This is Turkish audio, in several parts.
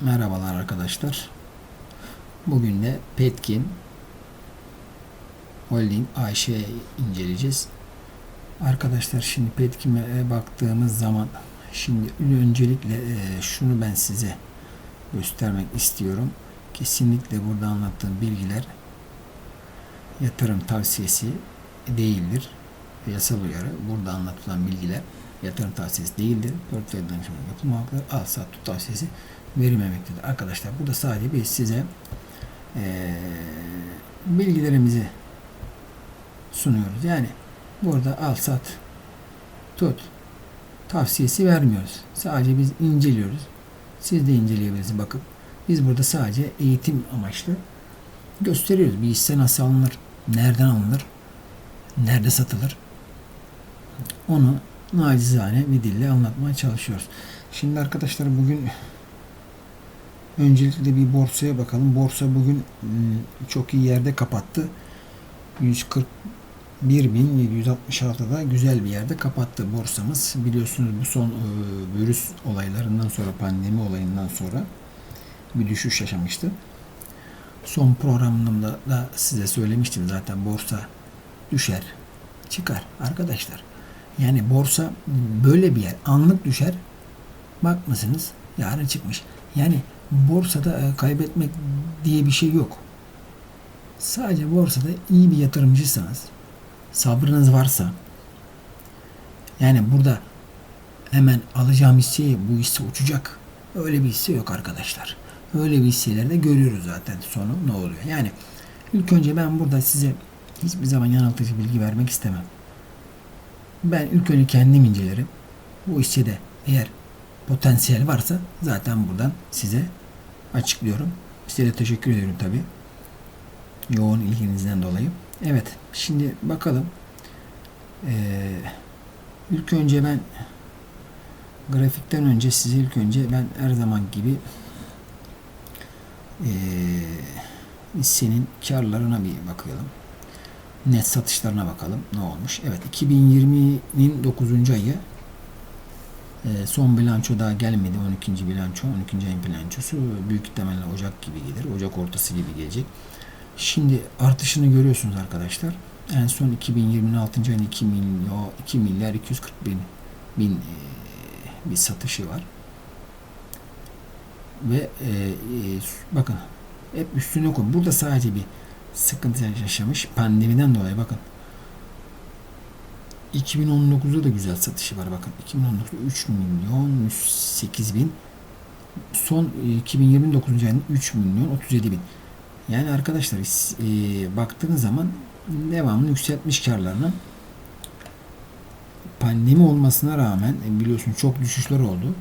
Merhabalar arkadaşlar. Bugün de Petkin Holding Ayşe'yi inceleyeceğiz. Arkadaşlar şimdi Petkin'e baktığımız zaman şimdi öncelikle e, şunu ben size göstermek istiyorum. Kesinlikle burada anlattığım bilgiler yatırım tavsiyesi değildir. Yasal uyarı. Burada anlatılan bilgiler yatırım tavsiyesi değildir. Portföy danışmanı yapılmamaktadır. Al sat tut tavsiyesi verilmemektedir. Arkadaşlar burada sadece biz size eee, bilgilerimizi sunuyoruz. Yani burada al sat tut tavsiyesi vermiyoruz. Sadece biz inceliyoruz. Siz de inceleyebilirsiniz bakıp. Biz burada sadece eğitim amaçlı gösteriyoruz. Bir hisse nasıl alınır, nereden alınır, nerede satılır. Onu nacizane bir dille anlatmaya çalışıyoruz. Şimdi arkadaşlar bugün öncelikle bir borsaya bakalım. Borsa bugün ım, çok iyi yerde kapattı. 141.766'da güzel bir yerde kapattı borsamız. Biliyorsunuz bu son e, virüs olaylarından sonra, pandemi olayından sonra bir düşüş yaşamıştı. Son programımda da size söylemiştim zaten borsa düşer, çıkar arkadaşlar. Yani borsa böyle bir yer. Anlık düşer. Bakmasınız yarın çıkmış. Yani borsada e, kaybetmek diye bir şey yok. Sadece borsada iyi bir yatırımcıysanız, sabrınız varsa, yani burada hemen alacağım hisseyi bu hisse uçacak. Öyle bir hisse yok arkadaşlar. Öyle bir hisselerde görüyoruz zaten sonu ne oluyor. Yani ilk önce ben burada size hiçbir zaman yanıltıcı bilgi vermek istemem. Ben ilk önce kendim incelerim. Bu hissede eğer potansiyel varsa zaten buradan size açıklıyorum. Size teşekkür ediyorum tabi. Yoğun ilginizden dolayı. Evet şimdi bakalım. Ee, ilk önce ben grafikten önce size ilk önce ben her zaman gibi ee, hissenin karlarına bir bakalım net satışlarına bakalım ne olmuş. Evet 2020'nin 9. ayı e, son bilanço daha gelmedi. 12. bilanço, 12. ayın bilançosu büyük ihtimalle Ocak gibi gelir. Ocak ortası gibi gelecek. Şimdi artışını görüyorsunuz arkadaşlar. En son 2020'nin 6. ayın 2 milyon 2 milyar 240 bin bin e, bir satışı var. Ve e, e, bakın hep üstüne koy. Burada sadece bir sıkıntı yaşamış. Pandemiden dolayı bakın. 2019'da da güzel satışı var bakın. 2019'da 3 milyon 108 bin. Son 2029 ayında 3 milyon 37 bin. Yani arkadaşlar e, baktığınız zaman devamlı yükseltmiş karlarını. Pandemi olmasına rağmen e, biliyorsun çok düşüşler oldu.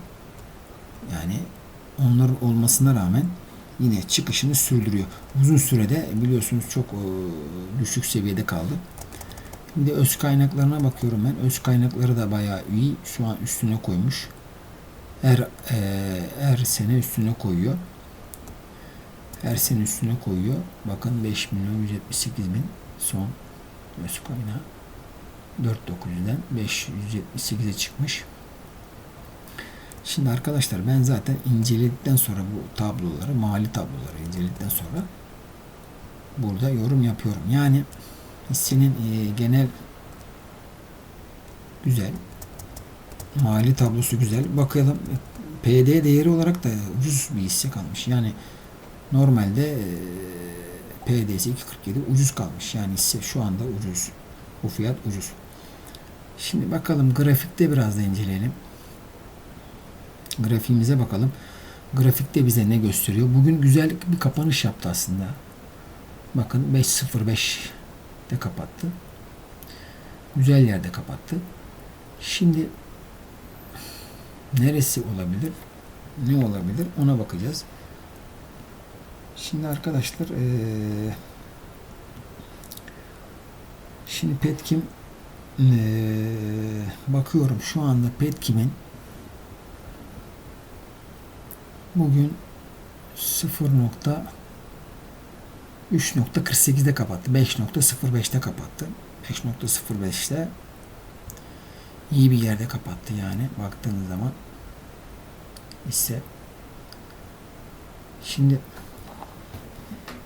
Yani onlar olmasına rağmen yine çıkışını sürdürüyor. Uzun sürede biliyorsunuz çok e, düşük seviyede kaldı. Şimdi öz kaynaklarına bakıyorum ben. Öz kaynakları da bayağı iyi. Şu an üstüne koymuş. Her e, her sene üstüne koyuyor. Her sene üstüne koyuyor. Bakın 5 milyon 178 bin son öz kaynağı. 4900'den 578'e çıkmış. Şimdi arkadaşlar ben zaten inceledikten sonra bu tabloları, mali tabloları inceledikten sonra burada yorum yapıyorum. Yani hissenin e, genel güzel. Mali tablosu güzel. Bakalım PD değeri olarak da ucuz bir hisse kalmış. Yani normalde e, PD'si 2.47 ucuz kalmış. Yani hisse şu anda ucuz. Bu fiyat ucuz. Şimdi bakalım grafikte biraz da inceleyelim grafiğimize bakalım. Grafikte bize ne gösteriyor? Bugün güzel bir kapanış yaptı aslında. Bakın 5.05'te kapattı. Güzel yerde kapattı. Şimdi neresi olabilir? Ne olabilir? Ona bakacağız. Şimdi arkadaşlar ee, şimdi Petkim ee, bakıyorum şu anda Petkim'in bugün 0.3.48'de kapattı. 5.05'te kapattı. 5.05'te iyi bir yerde kapattı yani baktığınız zaman ise Şimdi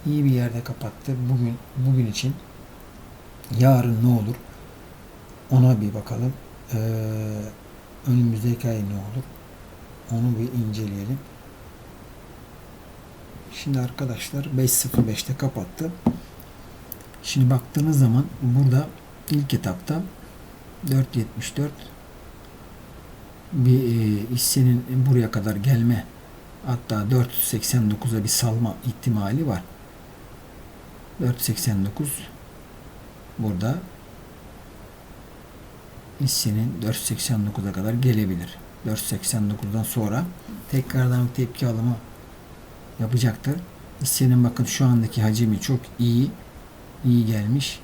iyi bir yerde kapattı. Bugün bugün için yarın ne olur? Ona bir bakalım. Ee, önümüzdeki ay ne olur? Onu bir inceleyelim. Şimdi arkadaşlar 5.05'te kapattı. Şimdi baktığınız zaman burada ilk etapta 4.74 bir e, hissenin buraya kadar gelme hatta 4.89'a bir salma ihtimali var. 4.89 burada hissenin 4.89'a kadar gelebilir. 4.89'dan sonra tekrardan bir tepki alımı yapacaktır. Hissenin bakın şu andaki hacmi çok iyi. iyi gelmiş.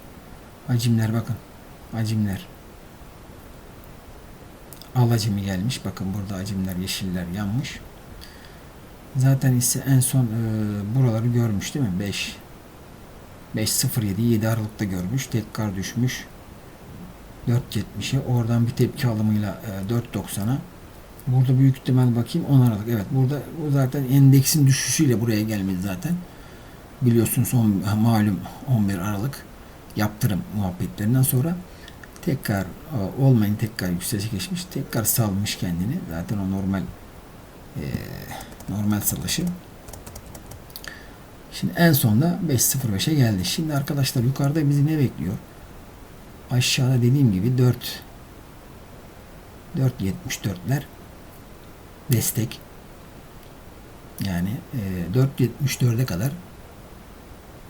Hacimler bakın. Hacimler. Al hacmi gelmiş. Bakın burada hacimler yeşiller yanmış. Zaten hisse en son e, buraları görmüş değil mi? 5 5.07 7 Aralık'ta görmüş. Tekrar düşmüş. 4.70'e oradan bir tepki alımıyla e, 4.90'a Burada büyük ihtimal bakayım 10 Aralık. Evet burada bu zaten endeksin düşüşüyle buraya gelmedi zaten. Biliyorsunuz son malum 11 Aralık yaptırım muhabbetlerinden sonra tekrar e, olmayın tekrar yükselişe geçmiş. Tekrar salmış kendini. Zaten o normal e, normal salışı. Şimdi en sonda 5.05'e geldi. Şimdi arkadaşlar yukarıda bizi ne bekliyor? Aşağıda dediğim gibi 4 4.74'ler destek yani e, 4.74'e kadar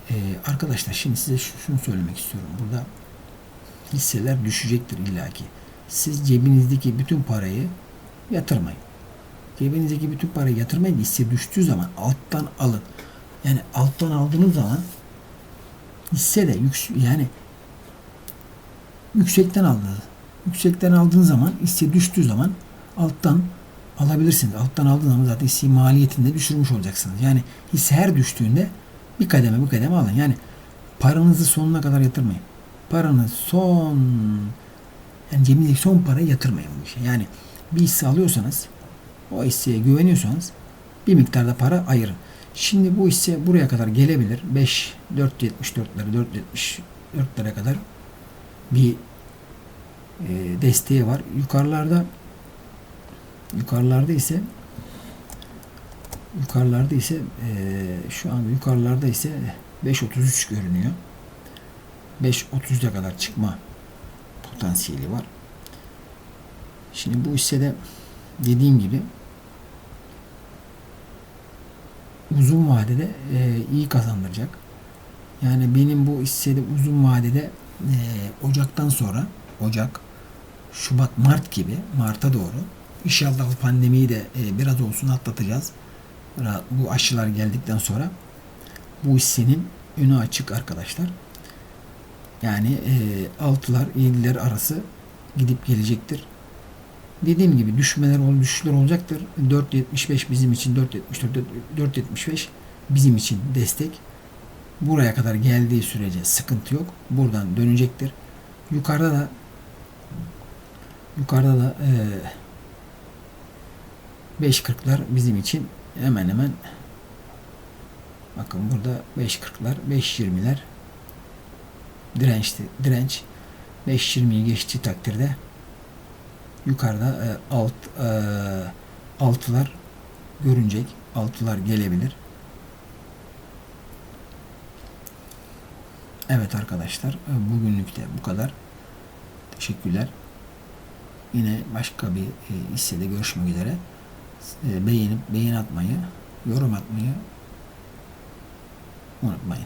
e, arkadaşlar şimdi size şunu söylemek istiyorum. Burada hisseler düşecektir illaki. Siz cebinizdeki bütün parayı yatırmayın. Cebinizdeki bütün parayı yatırmayın. Hisse düştüğü zaman alttan alın. Yani alttan aldığınız zaman hisse de yük, yani yüksekten aldınız. Yüksekten aldığınız zaman hisse düştüğü zaman alttan alabilirsiniz. Alttan aldığınız zaman zaten hisse maliyetini de düşürmüş olacaksınız. Yani hisse her düştüğünde bir kademe bir kademe alın. Yani paranızı sonuna kadar yatırmayın. Paranız son yani cebinizdeki son parayı yatırmayın bu işe. Yani bir hisse alıyorsanız o hisseye güveniyorsanız bir miktarda para ayırın. Şimdi bu hisse buraya kadar gelebilir. 5 4.74'lere 4.74'lere kadar bir e, desteği var. Yukarılarda yukarılarda ise yukarılarda ise e, şu an yukarılarda ise 5.33 görünüyor. 5.30'a kadar çıkma potansiyeli var. Şimdi bu hissede dediğim gibi uzun vadede e, iyi kazandıracak. Yani benim bu hissede uzun vadede e, Ocak'tan sonra Ocak, Şubat, Mart gibi Mart'a doğru İnşallah bu pandemiyi de e, biraz olsun atlatacağız. Bu aşılar geldikten sonra bu hissenin önü açık arkadaşlar. Yani e, altılar, yediler arası gidip gelecektir. Dediğim gibi düşmeler ol, düşüşler olacaktır. 4.75 bizim için 4.74 4.75 bizim için destek. Buraya kadar geldiği sürece sıkıntı yok. Buradan dönecektir. Yukarıda da yukarıda da e, 5.40'lar bizim için hemen hemen bakın burada 5.40'lar 5.20'ler dirençti, direnç 5.20'yi geçtiği takdirde yukarıda e, alt e, altılar görünecek. Altılar gelebilir. Evet arkadaşlar e, bugünlük de bu kadar. Teşekkürler. Yine başka bir e, hissede görüşmek üzere. E, beğenip beğen atmayı, yorum atmayı unutmayın.